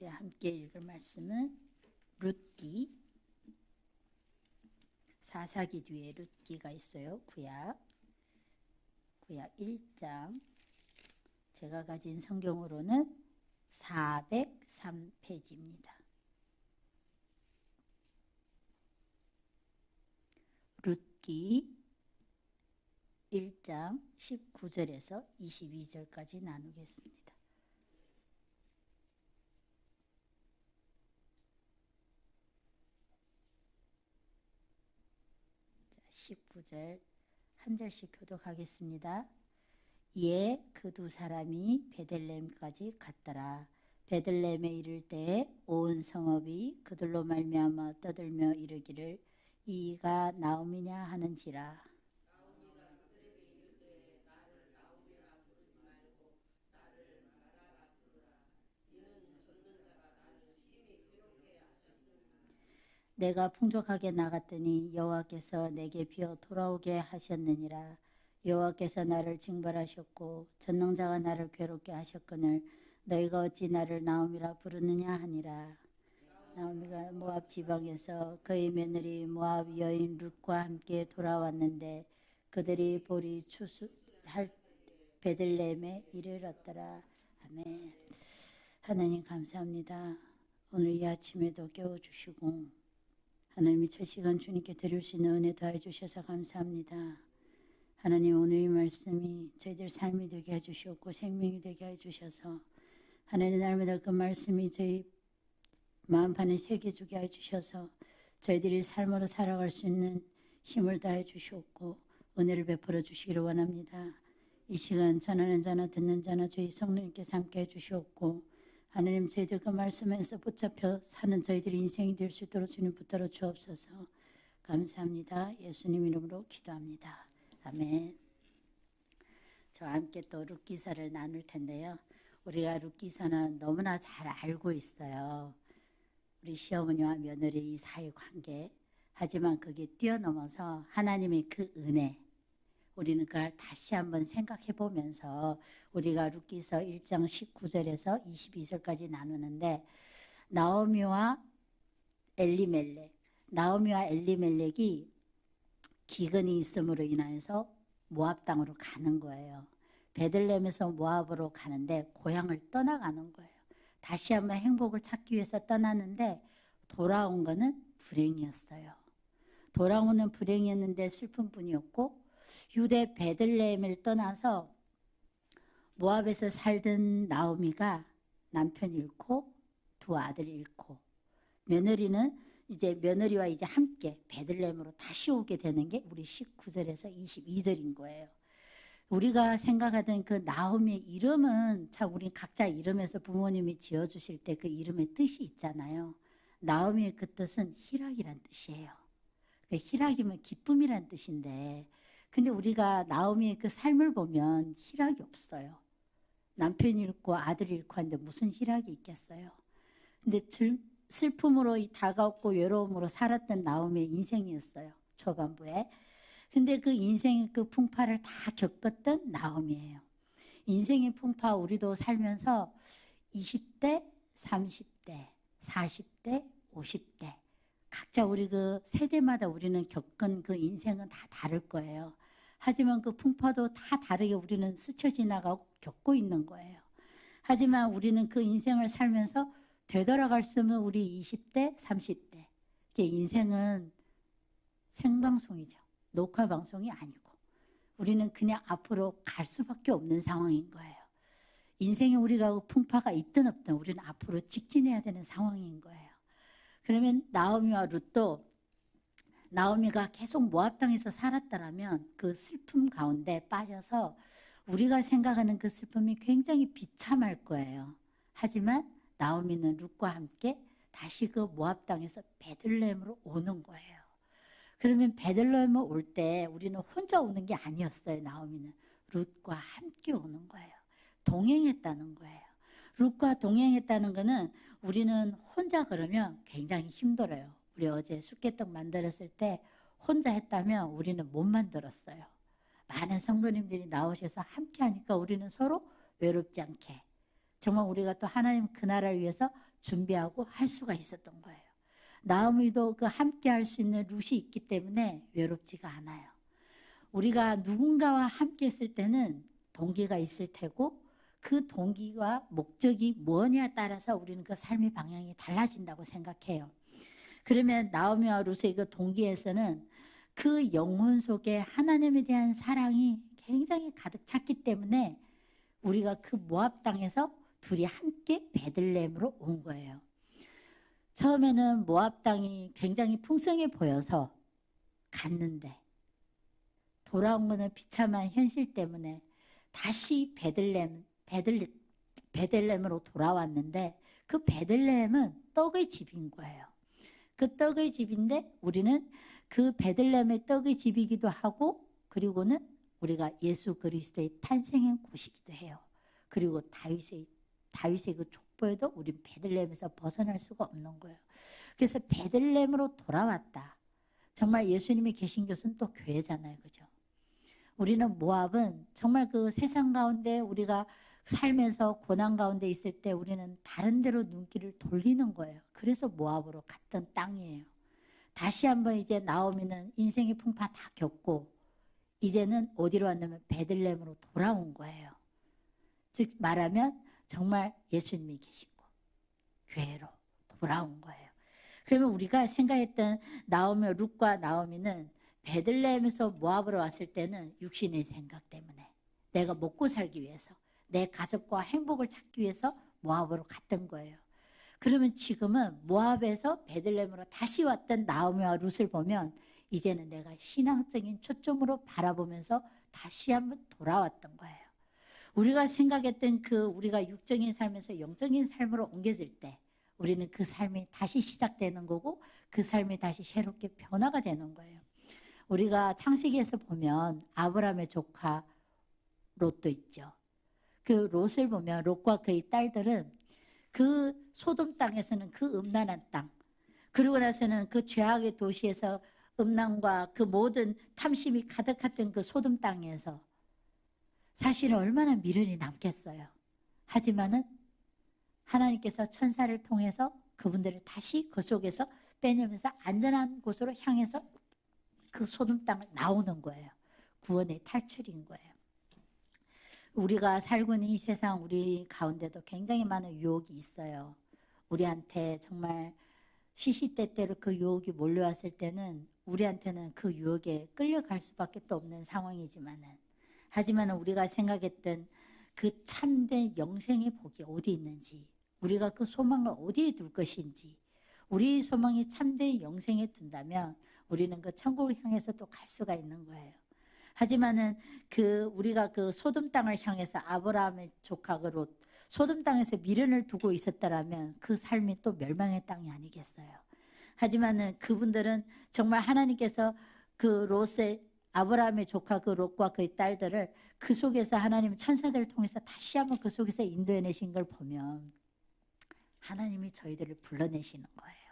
우리 함께 읽을 말씀은 룻기 사사기 뒤에 룻기가 있어요. 구약 구약 1장 제가 가진 성경으로는 403페이지입니다. 룻기 1장 19절에서 22절까지 나누겠습니다. 자, 19절 한 절씩 교독하겠습니다. 이에 그 두 사람이 베들레헴까지 갔더라. 베들레헴에 이를 때에 온 성읍이 그들로 말미암아 떠들며 이르기를 이가 나옴이냐 하는지라. 내가 풍족하게 나갔더니 여호와께서 내게 비어 돌아오게 하셨느니라. 여호와께서 나를 징벌하셨고 전능자가 나를 괴롭게 하셨거늘 너희가 어찌 나를 나옴이라 부르느냐 하니라. 나오미가 모압 지방에서 그의 며느리 모압 여인 룻과 함께 돌아왔는데 그들이 보리 추수할 베들레헴에 이르렀더라. 아멘. 하나님 감사합니다. 오늘 이 아침에도 깨워주시고 하나님 이 첫 시간 주님께 드릴 수 있는 은혜 더해 주셔서 감사합니다. 하나님 오늘 이 말씀이 저희들 삶이 되게 해주셨고 생명이 되게 해주셔서 하나님 날마다 그 말씀이 저희 마음판에 새겨주게 해주셔서 저희들이 삶으로 살아갈 수 있는 힘을 다해 주셨고 은혜를 베풀어 주시기를 원합니다. 이 시간 전하는 자나 듣는 자나 저희 성령님께서 함께 해주셨고 하나님 저희들 그 말씀에서 붙잡혀 사는 저희들의 인생이 될 수 있도록 주님 붙들어 주옵소서 감사합니다. 예수님 이름으로 기도합니다. 아멘. 저와 함께 또 룻기사를 나눌 텐데요. 우리가 룻기사는 너무나 잘 알고 있어요. 우리 시어머니와 며느리 이 사이 관계. 하지만 그게 뛰어넘어서 하나님의 그 은혜. 우리는 그걸 다시 한번 생각해 보면서 우리가 룻기서 1장 19절에서 22절까지 나누는데 나오미와 엘리멜렉, 나오미와 엘리멜렉이 기근이 있음으로 인하여서 모압 땅으로 가는 거예요. 베들레헴에서 모압으로 가는데 고향을 떠나가는 거예요. 다시 한번 행복을 찾기 위해서 떠나는데 돌아온 거는 불행이었어요. 돌아오는 불행이었는데 슬픔뿐이었고 유대 베들레헴을 떠나서 모압에서 살던 나오미가 남편 잃고 두 아들 잃고 며느리는 이제 며느리와 이제 함께 베들레헴으로 다시 오게 되는 게 우리 19절에서 22절인 거예요. 우리가 생각하던 그 나오미의 이름은 참 우리 각자 이름에서 부모님이 지어 주실 때 그 이름의 뜻이 있잖아요. 나오미의 그 뜻은 희락이란 뜻이에요. 그 희락이면 기쁨이란 뜻인데 근데 우리가 나오미의 그 삶을 보면 희락이 없어요. 남편 잃고 아들 잃고 하는데 무슨 희락이 있겠어요. 근데 슬픔으로 다가왔고 외로움으로 살았던 나오미의 인생이었어요. 초반부에. 근데 그 인생의 그 풍파를 다 겪었던 나오미예요. 인생의 풍파 우리도 살면서 20대, 30대, 40대, 50대 각자 우리 그 세대마다 우리는 겪은 그 인생은 다 다를 거예요. 하지만 그 풍파도 다 다르게 우리는 스쳐 지나가고 겪고 있는 거예요. 하지만 우리는 그 인생을 살면서 되돌아갈 수 없는 우리 20대, 30대. 인생은 생방송이죠. 녹화 방송이 아니고. 우리는 그냥 앞으로 갈 수밖에 없는 상황인 거예요. 인생에 우리가 풍파가 있든 없든 우리는 앞으로 직진해야 되는 상황인 거예요. 그러면 나오미와 룻도 나오미가 계속 모압 땅에서 살았다라면 그 슬픔 가운데 빠져서 우리가 생각하는 그 슬픔이 굉장히 비참할 거예요. 하지만 나오미는 룻과 함께 다시 그 모압 땅에서 베들레헴으로 오는 거예요. 그러면 베들레헴에 올 때 우리는 혼자 오는 게 아니었어요. 나오미는 룻과 함께 오는 거예요. 동행했다는 거예요. 룻과 동행했다는 거는 우리는 혼자 그러면 굉장히 힘들어요. 우리 어제 쑥개떡 만들었을 때 혼자 했다면 우리는 못 만들었어요. 많은 성도님들이 나오셔서 함께 하니까 우리는 서로 외롭지 않게 정말 우리가 또 하나님 그 나라를 위해서 준비하고 할 수가 있었던 거예요. 나오미도 그 함께 할 수 있는 룻이 있기 때문에 외롭지가 않아요. 우리가 누군가와 함께 했을 때는 동기가 있을 테고 그 동기와 목적이 뭐냐에 따라서 우리는 그 삶의 방향이 달라진다고 생각해요. 그러면 나오미와 룻의 그 동기에서는 그 영혼 속에 하나님에 대한 사랑이 굉장히 가득 찼기 때문에 우리가 그 모압 땅에서 둘이 함께 베들레헴으로 온 거예요. 처음에는 모압 땅이 굉장히 풍성해 보여서 갔는데 돌아온 거는 비참한 현실 때문에 다시 베들레헴 베들 베들레헴으로 돌아왔는데 그 베들레헴은 떡의 집인 거예요. 그 떡의 집인데 우리는 그 베들레헴의 떡의 집이기도 하고 그리고는 우리가 예수 그리스도의 탄생한 곳이기도 해요. 그리고 다윗의 다윗의 그 족보에도 우리 베들레헴에서 벗어날 수가 없는 거예요. 그래서 베들레헴으로 돌아왔다. 정말 예수님이 계신 곳은 또 교회잖아요, 그죠? 우리는 모압은 정말 그 세상 가운데 우리가 살면서 고난 가운데 있을 때 우리는 다른 데로 눈길을 돌리는 거예요. 그래서 모압으로 갔던 땅이에요. 다시 한번 이제 나오미는 인생의 풍파 다 겪고 이제는 어디로 왔냐면 베들레헴으로 돌아온 거예요. 즉 말하면 정말 예수님이 곳, 교회로 돌아온 거예요. 그러면 우리가 생각했던 나오미, 룩과 나오미는 베들레헴에서 모압으로 왔을 때는 육신의 생각 때문에 내가 먹고 살기 위해서 내 가족과 행복을 찾기 위해서 모압으로 갔던 거예요. 그러면 지금은 모압에서 베들레헴으로 다시 왔던 나오미와 룻을 보면 이제는 내가 신앙적인 초점으로 바라보면서 다시 한번 돌아왔던 거예요. 우리가 생각했던 그 우리가 육적인 삶에서 영적인 삶으로 옮겨질 때 우리는 그 삶이 다시 시작되는 거고 그 삶이 다시 새롭게 변화가 되는 거예요. 우리가 창세기에서 보면 아브라함의 조카 롯도 있죠. 그 롯을 보면 롯과 그의 딸들은 그 소돔 땅에서는 그 음란한 땅 그리고 나서는 그 죄악의 도시에서 음란과 그 모든 탐심이 가득했던 그 소돔 땅에서 사실은 얼마나 미련이 남겠어요. 하지만은 하나님께서 천사를 통해서 그분들을 다시 그 속에서 빼내면서 안전한 곳으로 향해서 그 소돔 땅을 나오는 거예요. 구원의 탈출인 거예요. 우리가 살고 있는 이 세상 우리 가운데도 굉장히 많은 유혹이 있어요. 우리한테 정말 시시때때로 그 유혹이 몰려왔을 때는 우리한테는 그 유혹에 끌려갈 수밖에 또 없는 상황이지만은 하지만 우리가 생각했던 그 참된 영생의 복이 어디 있는지 우리가 그 소망을 어디에 둘 것인지 우리 소망이 참된 영생에 둔다면 우리는 그 천국을 향해서 또 갈 수가 있는 거예요. 하지만은 그 우리가 그 소돔 땅을 향해서 아브라함의 조카 그 롯, 소돔 땅에서 미련을 두고 있었다라면 그 삶이 또 멸망의 땅이 아니겠어요. 하지만은 그분들은 정말 하나님께서 그 롯의 아브라함의 조카 그 롯과 그의 딸들을 그 속에서 하나님 천사들을 통해서 다시 한번 그 속에서 인도해내신 걸 보면 하나님이 저희들을 불러내시는 거예요.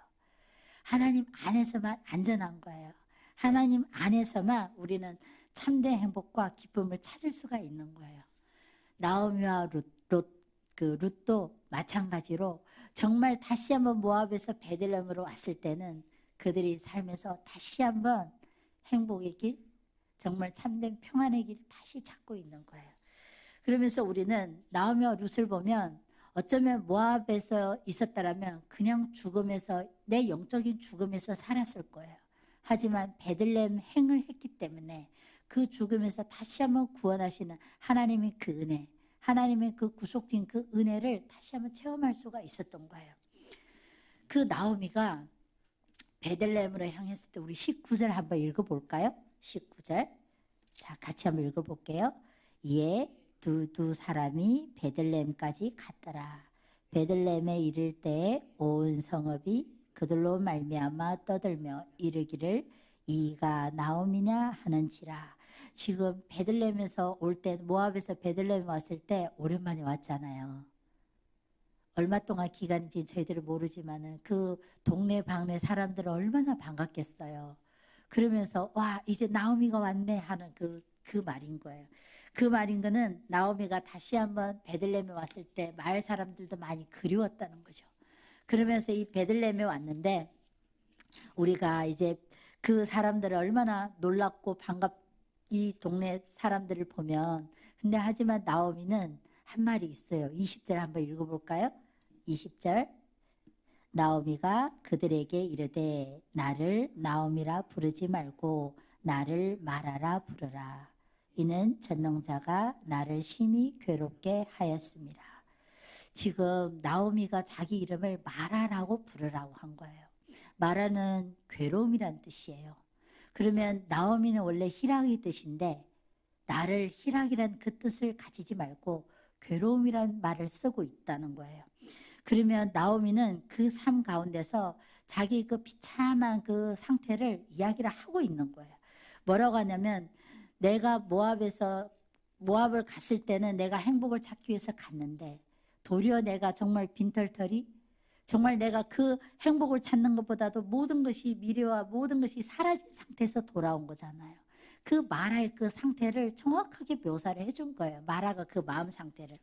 하나님 안에서만 안전한 거예요. 하나님 안에서만 우리는 참된 행복과 기쁨을 찾을 수가 있는 거예요. 나오미와 그 룻도 마찬가지로 정말 다시 한번 모압에서 베들렘으로 왔을 때는 그들이 삶에서 다시 한번 행복의 길, 정말 참된 평안의 길 다시 찾고 있는 거예요. 그러면서 우리는 나오미와 룻을 보면 어쩌면 모압에서 있었다라면 그냥 죽음에서 내 영적인 죽음에서 살았을 거예요. 하지만 베들렘 행을 했기 때문에 그 죽음에서 다시 한번 구원하시는 하나님의 그 은혜, 하나님의 그 구속된 그 은혜를 다시 한번 체험할 수가 있었던 거예요. 그 나오미가 베들레헴으로 향했을 때 우리 19절 한번 읽어볼까요? 19절. 자, 같이 한번 읽어볼게요. 예, 두, 두 사람이 베들레헴까지 갔더라. 베들레헴에 이를 때온 성읍이 그들로 말미암아 떠들며 이르기를 이가 나옴이냐 하는지라. 지금 베들레헴에서 올 때 모압에서 베들레헴 왔을 때 오랜만에 왔잖아요. 얼마 동안 기간인지 저희들은 모르지만은 그 동네 방네 사람들은 얼마나 반갑겠어요. 그러면서 와 이제 나오미가 왔네 하는 그, 그 말인 거예요. 그 말인 거는 나오미가 다시 한번 베들레헴에 왔을 때 마을 사람들도 많이 그리웠다는 거죠. 그러면서 이 베들레헴에 왔는데 우리가 이제 그 사람들을 얼마나 놀랍고 반갑 이 동네 사람들을 보면 근데 하지만 나오미는 한 말이 있어요. 20절 한번 읽어볼까요? 20절 나오미가 그들에게 이르되 나를 나오미라 부르지 말고 나를 마라라 부르라. 이는 전능자가 나를 심히 괴롭게 하였습니다. 지금 나오미가 자기 이름을 마라라고 부르라고 한 거예요. 마라는 괴로움이란 뜻이에요. 그러면 나오미는 원래 희락의 뜻인데 나를 희락이란 그 뜻을 가지지 말고 괴로움이란 말을 쓰고 있다는 거예요. 그러면 나오미는 그 삶 가운데서 자기 그 비참한 그 상태를 이야기를 하고 있는 거예요. 뭐라고 하냐면 내가 모압에서 모압을 갔을 때는 내가 행복을 찾기 위해서 갔는데 도리어 내가 정말 빈털털이 정말 내가 그 행복을 찾는 것보다도 모든 것이 미래와 모든 것이 사라진 상태에서 돌아온 거잖아요. 그 마라의 그 상태를 정확하게 묘사를 해준 거예요. 마라가 그 마음 상태를.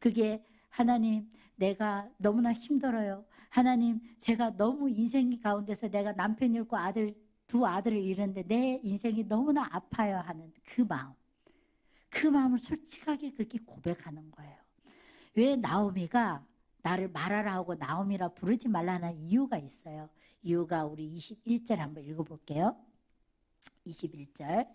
그게 하나님, 내가 너무나 힘들어요. 하나님, 제가 너무 인생 가운데서 내가 남편 잃고 아들, 두 아들을 잃었는데 내 인생이 너무나 아파요 하는 그 마음. 그 마음을 솔직하게 그렇게 고백하는 거예요. 왜 나오미가 나를 말하라 하고 나오미라 부르지 말라는 이유가 있어요. 이유가 우리 21절 한번 읽어볼게요. 21절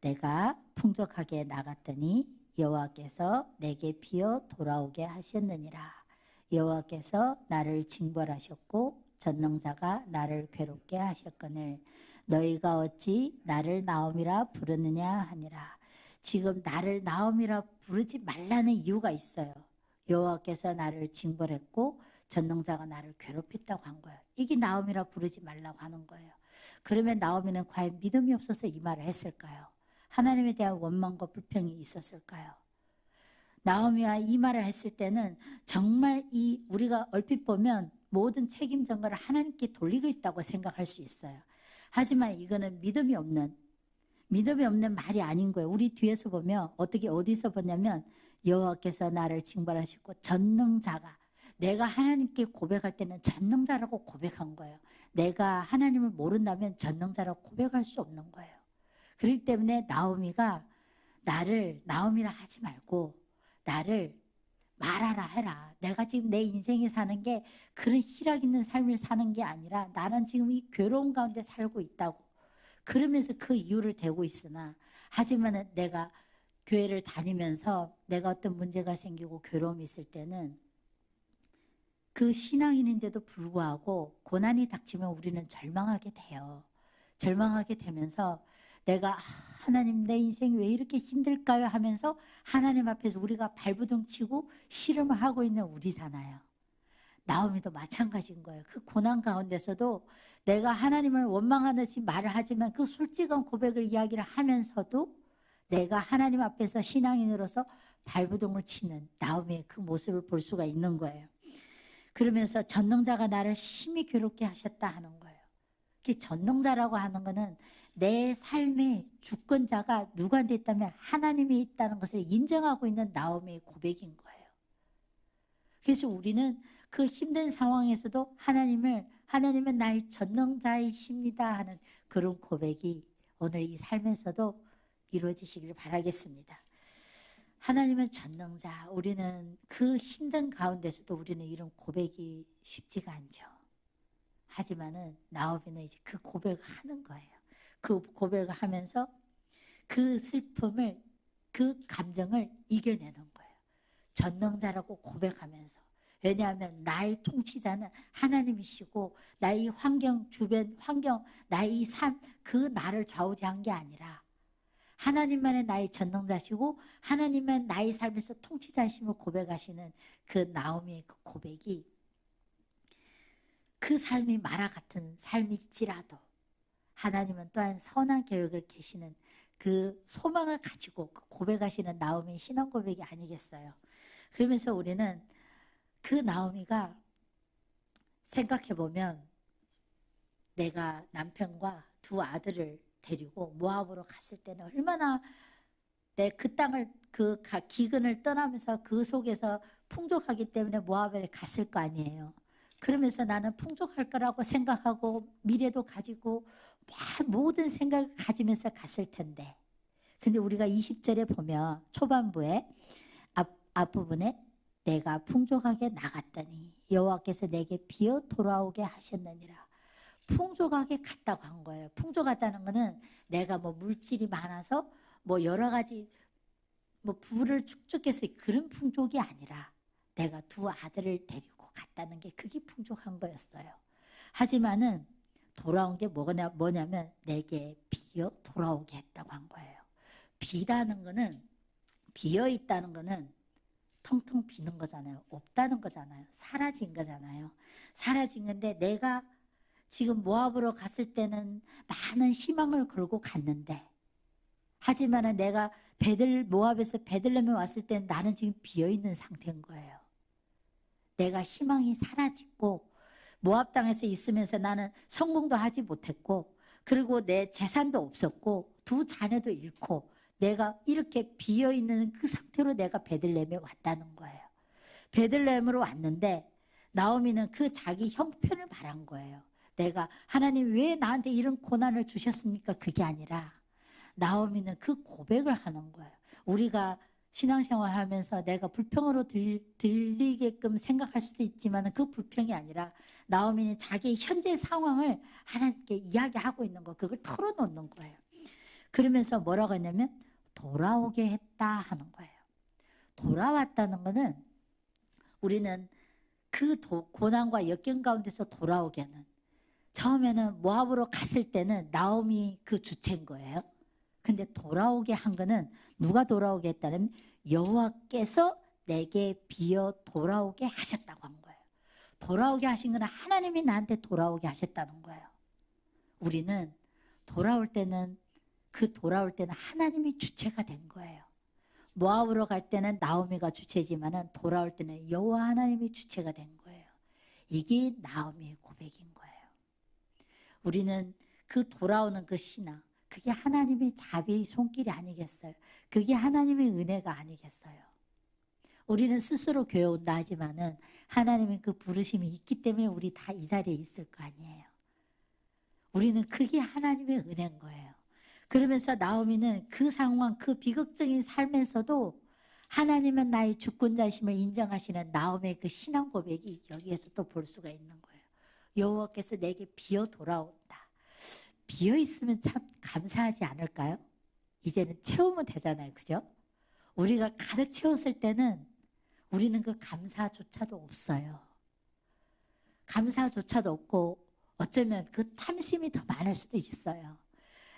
내가 풍족하게 나갔더니 여호와께서 내게 피어 돌아오게 하셨느니라. 여호와께서 나를 징벌하셨고 전능자가 나를 괴롭게 하셨거늘 너희가 어찌 나를 나옴이라 부르느냐 하니라. 지금 나를 나옴이라 부르지 말라는 이유가 있어요. 여호와께서 나를 징벌했고 전능자가 나를 괴롭혔다고 한 거예요. 이게 나옴이라 부르지 말라고 하는 거예요. 그러면 나오미는 과연 믿음이 없어서 이 말을 했을까요? 하나님에 대한 원망과 불평이 있었을까요? 나오미와 이 말을 했을 때는 정말 이 우리가 얼핏 보면 모든 책임 전가를 하나님께 돌리고 있다고 생각할 수 있어요. 하지만 이거는 믿음이 없는 믿음이 없는 말이 아닌 거예요. 우리 뒤에서 보면 어떻게 어디서 보냐면 여호와께서 나를 징벌하시고 전능자가 내가 하나님께 고백할 때는 전능자라고 고백한 거예요. 내가 하나님을 모른다면 전능자라고 고백할 수 없는 거예요. 그렇기 때문에 나오미가 나를 나오미라 하지 말고 나를 말하라 해라. 내가 지금 내 인생에 사는 게 그런 희락 있는 삶을 사는 게 아니라 나는 지금 이 괴로운 가운데 살고 있다고. 그러면서 그 이유를 대고 있으나 하지만 내가 교회를 다니면서 내가 어떤 문제가 생기고 괴로움이 있을 때는 그 신앙인인데도 불구하고 고난이 닥치면 우리는 절망하게 돼요. 절망하게 되면서 내가 아, 하나님 내 인생이 왜 이렇게 힘들까요 하면서 하나님 앞에서 우리가 발부둥 치고 씨름을 하고 있는 우리잖아요. 나오미도 마찬가지인 거예요. 그 고난 가운데서도 내가 하나님을 원망하듯이 말을 하지만 그 솔직한 고백을 이야기를 하면서도 내가 하나님 앞에서 신앙인으로서 발부둥을 치는 나오미의 그 모습을 볼 수가 있는 거예요. 그러면서 전능자가 나를 심히 괴롭게 하셨다 하는 거예요. 그 전능자라고 하는 거는 내 삶의 주권자가 누구한테 있다면 하나님이 있다는 것을 인정하고 있는 나오미의 고백인 거예요. 그래서 우리는 그 힘든 상황에서도 하나님을 하나님은 나의 전능자이십니다 하는 그런 고백이 오늘 이 삶에서도 이루어지시기를 바라겠습니다. 하나님은 전능자. 우리는 그 힘든 가운데서도 우리는 이런 고백이 쉽지가 않죠. 하지만은 나오비는 이제 그 고백을 하는 거예요. 그 고백을 하면서 그 슬픔을 그 감정을 이겨내는 거예요. 전능자라고 고백하면서 왜냐하면 나의 통치자는 하나님이시고 나의 환경 주변 환경 나의 삶 그 나를 좌우지한 게 아니라 하나님만의 나의 전능자시고 하나님만 나의 삶에서 통치자심을 고백하시는 그 나오미의 그 고백이 그 삶이 마라 같은 삶일지라도 하나님은 또한 선한 계획을 계시는 그 소망을 가지고 그 고백하시는 나오미의 신앙 고백이 아니겠어요. 그러면서 우리는 그 나오미가 생각해 보면 내가 남편과 두 아들을 데리고 모압으로 갔을 때는 얼마나 내 그 땅을 그 기근을 떠나면서 그 속에서 풍족하기 때문에 모압에 갔을 거 아니에요. 그러면서 나는 풍족할 거라고 생각하고 미래도 가지고 막 모든 생각을 가지면서 갔을 텐데. 근데 우리가 20절에 보면 초반부에 앞, 앞부분에 내가 풍족하게 나갔더니 여호와께서 내게 비어 돌아오게 하셨느니라. 풍족하게 갔다고 한 거예요. 풍족하다는 거는 내가 뭐 물질이 많아서 뭐 여러 가지 뭐 부를 축적해서 그런 풍족이 아니라 내가 두 아들을 데리고 갔다는 게 그게 풍족한 거였어요. 하지만은 돌아온 게 뭐냐, 뭐냐면 내게 비어 돌아오게 했다고 한 거예요. 비다는 거는 비어 있다는 거는 텅텅 비는 거잖아요. 없다는 거잖아요. 사라진 거잖아요. 사라진 건데 내가 지금 모압으로 갔을 때는 많은 희망을 걸고 갔는데 하지만은 내가 베들 모압에서 베들레헴에 왔을 때는 나는 지금 비어 있는 상태인 거예요. 내가 희망이 사라지고 모압 땅에서 있으면서 나는 성공도 하지 못했고 그리고 내 재산도 없었고 두 자녀도 잃고 내가 이렇게 비어 있는 그 상태로 내가 베들레헴에 왔다는 거예요. 베들레헴으로 왔는데 나오미는 그 자기 형편을 말한 거예요. 내가 하나님 왜 나한테 이런 고난을 주셨습니까? 그게 아니라 나오미는 그 고백을 하는 거예요. 우리가 신앙생활 하면서 내가 불평으로 들, 들리게끔 생각할 수도 있지만 그 불평이 아니라 나오미는 자기 현재 상황을 하나님께 이야기하고 있는 거 그걸 털어놓는 거예요. 그러면서 뭐라고 했냐면 돌아오게 했다 하는 거예요. 돌아왔다는 거는 우리는 그 도, 고난과 역경 가운데서 돌아오게는 처음에는 모압으로 갔을 때는 나옴이 그 주체인 거예요. 근데 돌아오게 한 거는 누가 돌아오게 했다면 여호와께서 내게 비어 돌아오게 하셨다고 한 거예요. 돌아오게 하신 거는 하나님이 나한테 돌아오게 하셨다는 거예요. 우리는 돌아올 때는 그 돌아올 때는 하나님이 주체가 된 거예요. 모압으로 갈 때는 나오미가 주체지만은 돌아올 때는 여호와 하나님이 주체가 된 거예요. 이게 나오미의 고백인 거예요. 우리는 그 돌아오는 그 신앙, 그게 하나님의 자비의 손길이 아니겠어요? 그게 하나님의 은혜가 아니겠어요? 우리는 스스로 교회 온다 하지만은 하나님의 그 부르심이 있기 때문에 우리 다 이 자리에 있을 거 아니에요. 우리는 그게 하나님의 은혜인 거예요. 그러면서 나오미는 그 상황, 그 비극적인 삶에서도 하나님은 나의 주권자심을 인정하시는 나오미의 그 신앙 고백이 여기에서 또 볼 수가 있는 거예요. 여호와께서 내게 비어 돌아온다. 비어 있으면 참 감사하지 않을까요? 이제는 채우면 되잖아요. 그죠? 우리가 가득 채웠을 때는 우리는 그 감사조차도 없어요. 감사조차도 없고 어쩌면 그 탐심이 더 많을 수도 있어요.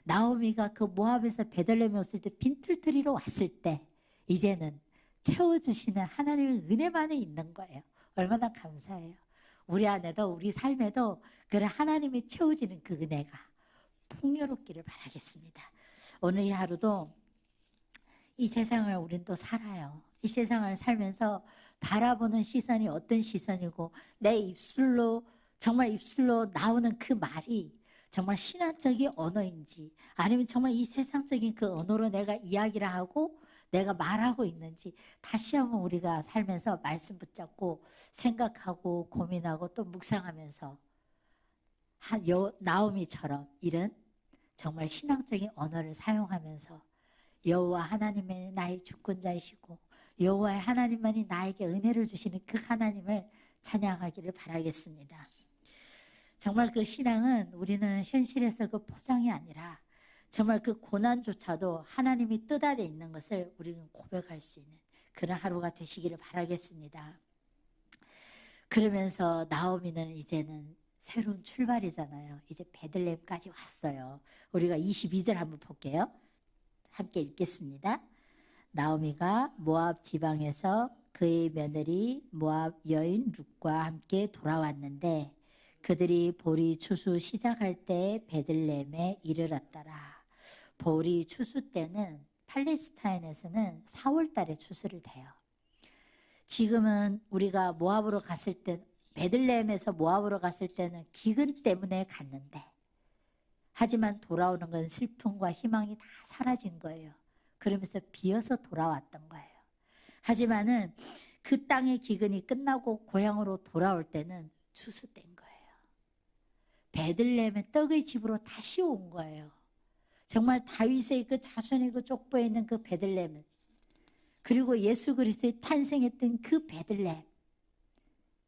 나오미가 그 모압에서 베들레헴에 왔을 때 빈틀터리로 왔을 때 이제는 채워주시는 하나님의 은혜만이 있는 거예요. 얼마나 감사해요. 우리 안에도 우리 삶에도 그런 하나님이 채워지는 그 은혜가 풍요롭기를 바라겠습니다. 오늘 이 하루도 이 세상을 우린 또 살아요. 이 세상을 살면서 바라보는 시선이 어떤 시선이고 내 입술로 정말 입술로 나오는 그 말이 정말 신앙적인 언어인지 아니면 정말 이 세상적인 그 언어로 내가 이야기를 하고 내가 말하고 있는지 다시 한번 우리가 살면서 말씀 붙잡고 생각하고 고민하고 또 묵상하면서 한 여, 나오미처럼 이런 정말 신앙적인 언어를 사용하면서 여호와 하나님의 나의 주권자이시고 여호와의 하나님만이 나에게 은혜를 주시는 그 하나님을 찬양하기를 바라겠습니다. 정말 그 신앙은 우리는 현실에서 그 포장이 아니라 정말 그 고난조차도 하나님이 뜻 아래 있는 것을 우리는 고백할 수 있는 그런 하루가 되시기를 바라겠습니다. 그러면서 나오미는 이제는 새로운 출발이잖아요. 이제 베들레헴까지 왔어요. 우리가 22절 한번 볼게요. 함께 읽겠습니다. 나오미가 모압 지방에서 그의 며느리 모압 여인 룻과 함께 돌아왔는데 그들이 보리 추수 시작할 때 베들레헴에 이르렀더라. 보리 추수 때는 팔레스타인에서는 4월 달에 추수를 돼요. 지금은 우리가 모압으로 갔을 때 베들레헴에서 모압으로 갔을 때는 기근 때문에 갔는데 하지만 돌아오는 건 슬픔과 희망이 다 사라진 거예요. 그러면서 비어서 돌아왔던 거예요. 하지만은 그 땅의 기근이 끝나고 고향으로 돌아올 때는 추수된 거예요. 베들레헴의 떡의 집으로 다시 온 거예요. 정말 다윗의 그 자손의 그 족보에 있는 그 베들레헴은 그리고 예수 그리스도의 탄생했던 그 베들레헴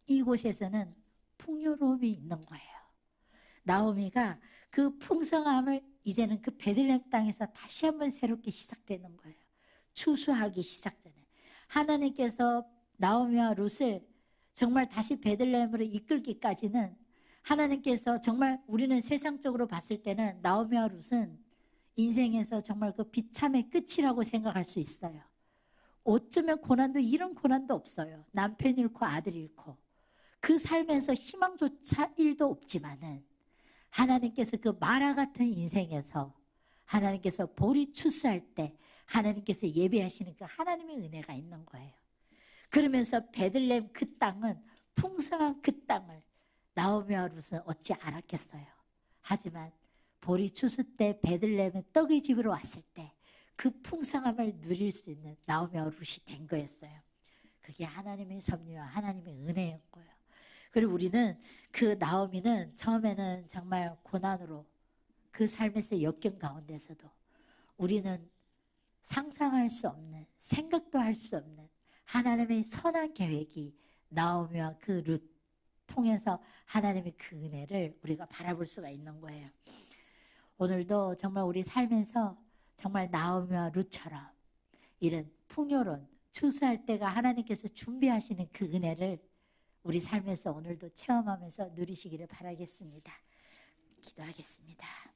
이곳에서는 풍요로움이 있는 거예요. 나오미가 그 풍성함을 이제는 그 베들레헴 땅에서 다시 한번 새롭게 시작되는 거예요. 추수하기 시작되는. 하나님께서 나오미와 룻을 정말 다시 베들레헴으로 이끌기까지는 하나님께서 정말 우리는 세상적으로 봤을 때는 나오미와 룻은 인생에서 정말 그 비참의 끝이라고 생각할 수 있어요. 어쩌면 고난도 이런 고난도 없어요. 남편 잃고 아들 잃고 그 삶에서 희망조차 일도 없지만은 하나님께서 그 마라 같은 인생에서 하나님께서 보리 추수할 때 하나님께서 예배하시는 그 하나님의 은혜가 있는 거예요. 그러면서 베들렘 그 땅은 풍성한 그 땅을 나오미와 룻은 어찌 알았겠어요. 하지만 보리 추수 때 베들렘의 떡의 집으로 왔을 때 그 풍성함을 누릴 수 있는 나오미와 룻이 된 거였어요. 그게 하나님의 섭리와 하나님의 은혜인 거예요. 그리고 우리는 그 나오미는 처음에는 정말 고난으로 그 삶에서 역경 가운데서도 우리는 상상할 수 없는 생각도 할 수 없는 하나님의 선한 계획이 나오미와 그룻 통해서 하나님의 그 은혜를 우리가 바라볼 수가 있는 거예요. 오늘도 정말 우리 삶에서 정말 나오미와 룻처럼 이런 풍요로운 추수할 때가 하나님께서 준비하시는 그 은혜를 우리 삶에서 오늘도 체험하면서 누리시기를 바라겠습니다. 기도하겠습니다.